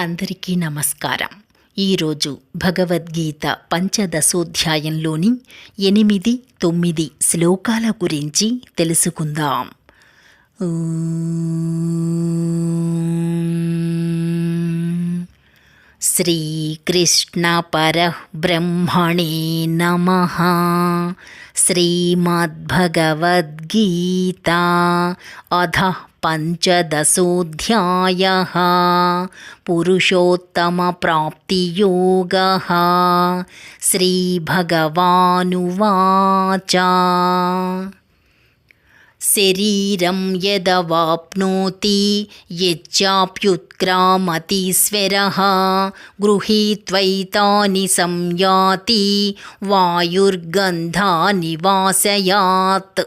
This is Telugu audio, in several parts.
అందరికీ నమస్కారం. ఈరోజు భగవద్గీత పంచదశోధ్యాయంలోని ఎనిమిది తొమ్మిది శ్లోకాల గురించి తెలుసుకుందాం. श्रीकृष्णपरः ब्रह्मणे नमः। श्रीमद्भगवद्गीता अधः पञ्चदशोऽध्यायः। पुरुषोत्तमप्राप्तियोगः। श्रीभगवानुवाच। శరీరం యదవాప్నోతి యచ్చాప్యుత్క్రామతిస్వరः గృహీత్వైతాని సంయాతి వాయుర్గంధాని వాసయాత్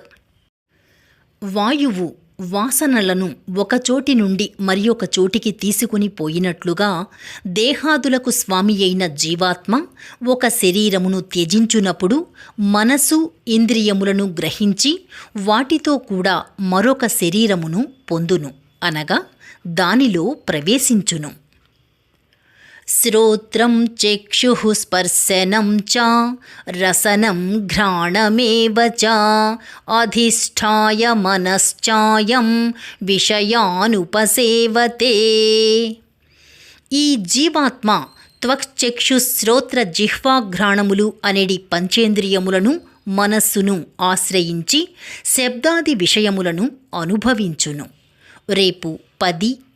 వాయువు వాసనలను ఒకచోటి నుండి మరి ఒక చోటికి తీసుకుని పోయినట్లుగా దేహాదులకు స్వామి అయిన జీవాత్మ ఒక శరీరమును త్యజించునప్పుడు మనసు ఇంద్రియములను గ్రహించి వాటితో కూడా మరొక శరీరమును పొందును అనగా దానిలో ప్రవేశించును. శ్రోత్రం చక్షుః స్పర్శనం చ రసనం ఘ్రాణమేవ చ అధిష్టాయ మనశ్చాయం విషయానుపసేవతే. ఈ జీవాత్మ త్వక్చక్షు శ్రోత్ర జిహ్వాఘ్రాణములు అనేడి పంచేంద్రియములను మనస్సును ఆశ్రయించి శబ్దాది విషయములను అనుభవించును. రేపు పది